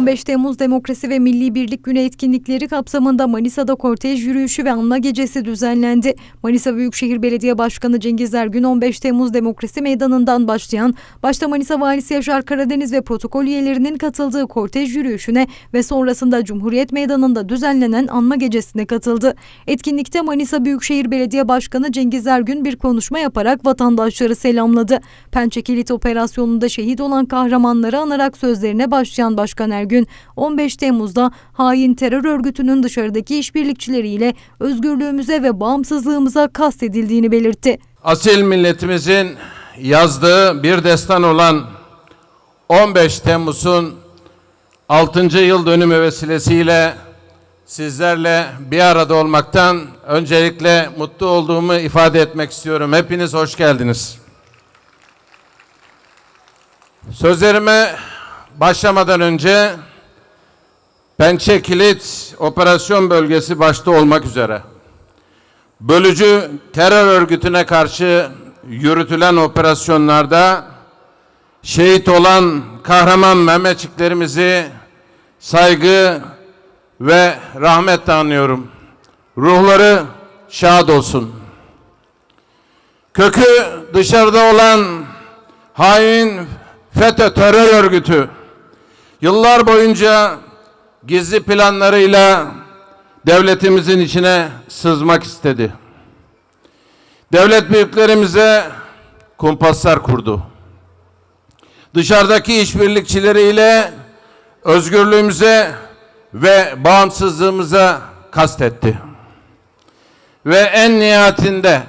15 Temmuz Demokrasi ve Milli Birlik Günü etkinlikleri kapsamında Manisa'da kortej yürüyüşü ve anma gecesi düzenlendi. Manisa Büyükşehir Belediye Başkanı Cengiz Ergün 15 Temmuz Demokrasi Meydanı'ndan başlayan, başta Manisa Valisi Yaşar Karadeniz ve protokol üyelerinin katıldığı kortej yürüyüşüne ve sonrasında Cumhuriyet Meydanı'nda düzenlenen anma gecesine katıldı. Etkinlikte Manisa Büyükşehir Belediye Başkanı Cengiz Ergün bir konuşma yaparak vatandaşları selamladı. Pençe Kilit Operasyonu'nda şehit olan kahramanları anarak sözlerine başlayan Başkan Ergün, 15 Temmuz'da hain terör örgütünün dışarıdaki işbirlikçileriyle özgürlüğümüze ve bağımsızlığımıza kastedildiğini belirtti. Asil milletimizin yazdığı bir destan olan 15 Temmuz'un 6. yıl dönümü vesilesiyle sizlerle bir arada olmaktan öncelikle mutlu olduğumu ifade etmek istiyorum. Hepiniz hoş geldiniz. Sözlerime başlamadan önce Pençe Kilit Operasyon Bölgesi başta olmak üzere bölücü terör örgütüne karşı yürütülen operasyonlarda şehit olan kahraman Mehmetçiklerimizi saygı ve rahmetle anıyorum. Ruhları şad olsun. Kökü dışarıda olan hain FETÖ terör örgütü yıllar boyunca gizli planlarıyla devletimizin içine sızmak istedi. Devlet büyüklerimize kumpaslar kurdu. Dışarıdaki işbirlikçileriyle özgürlüğümüze ve bağımsızlığımıza kastetti. Ve en nihayetinde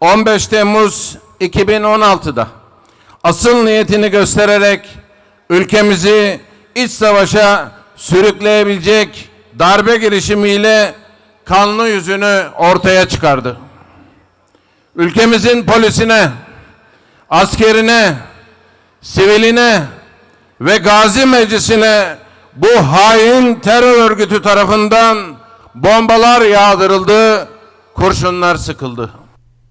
15 Temmuz 2016'da asıl niyetini göstererek ülkemizi iç savaşa sürükleyebilecek darbe girişimiyle kanlı yüzünü ortaya çıkardı. Ülkemizin polisine, askerine, siviline ve gazi meclisine bu hain terör örgütü tarafından bombalar yağdırıldı, kurşunlar sıkıldı.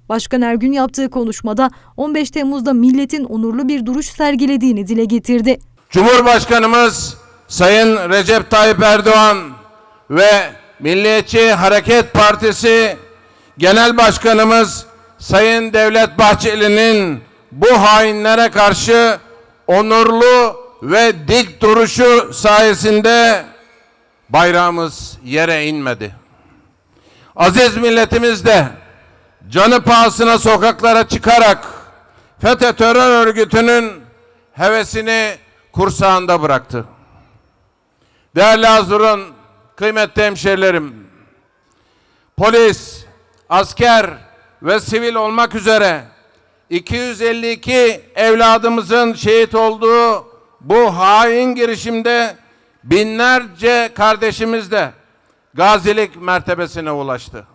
Başkan Ergün yaptığı konuşmada 15 Temmuz'da milletin onurlu bir duruş sergilediğini dile getirdi. Cumhurbaşkanımız Sayın Recep Tayyip Erdoğan ve Milliyetçi Hareket Partisi Genel Başkanımız Sayın Devlet Bahçeli'nin bu hainlere karşı onurlu ve dik duruşu sayesinde bayrağımız yere inmedi. Aziz milletimiz de canı pahasına sokaklara çıkarak FETÖ terör örgütünün hevesini kursağında bıraktı. Değerli Hazırın, kıymetli hemşerilerim, polis, asker ve sivil olmak üzere 252 evladımızın şehit olduğu bu hain girişimde binlerce kardeşimiz de gazilik mertebesine ulaştı.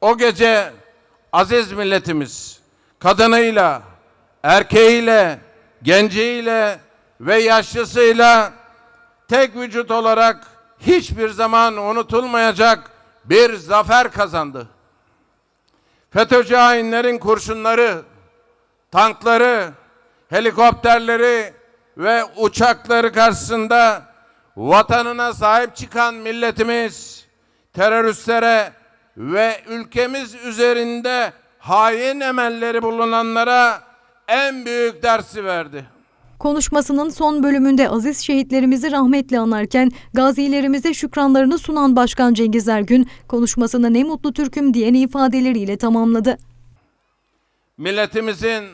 O gece aziz milletimiz kadınıyla, erkeğiyle, genciyle ve yaşlısıyla tek vücut olarak hiçbir zaman unutulmayacak bir zafer kazandı. FETÖ'cü hainlerin kurşunları, tankları, helikopterleri ve uçakları karşısında vatanına sahip çıkan milletimiz teröristlere ve ülkemiz üzerinde hain emelleri bulunanlara en büyük dersi verdi. Konuşmasının son bölümünde aziz şehitlerimizi rahmetle anarken gazilerimize şükranlarını sunan Başkan Cengiz Ergün konuşmasını ne mutlu Türk'üm diyen ifadeleriyle tamamladı. Milletimizin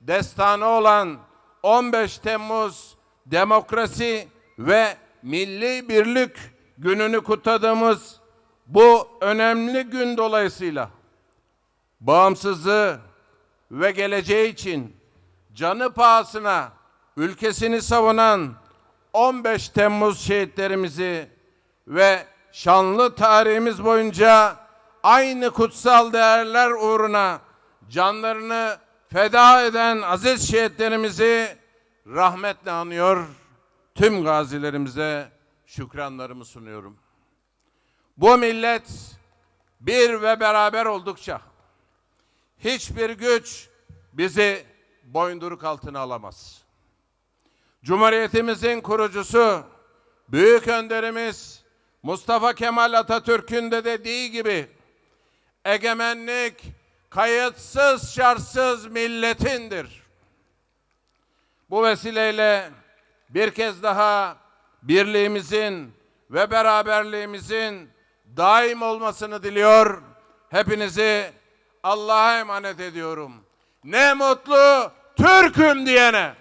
destanı olan 15 Temmuz demokrasi ve milli birlik gününü kutladığımız bu önemli gün dolayısıyla bağımsızlığı ve geleceği için canı pahasına ülkesini savunan 15 Temmuz şehitlerimizi ve şanlı tarihimiz boyunca aynı kutsal değerler uğruna canlarını feda eden aziz şehitlerimizi rahmetle anıyor. Tüm gazilerimize şükranlarımı sunuyorum. Bu millet bir ve beraber oldukça hiçbir güç bizi boyunduruk altına alamaz. Cumhuriyetimizin kurucusu, büyük önderimiz Mustafa Kemal Atatürk'ün de dediği gibi egemenlik kayıtsız şartsız milletindir. Bu vesileyle bir kez daha birliğimizin ve beraberliğimizin daim olmasını diliyor. Hepinizi Allah'a emanet ediyorum. Ne mutlu Türk'üm diyene.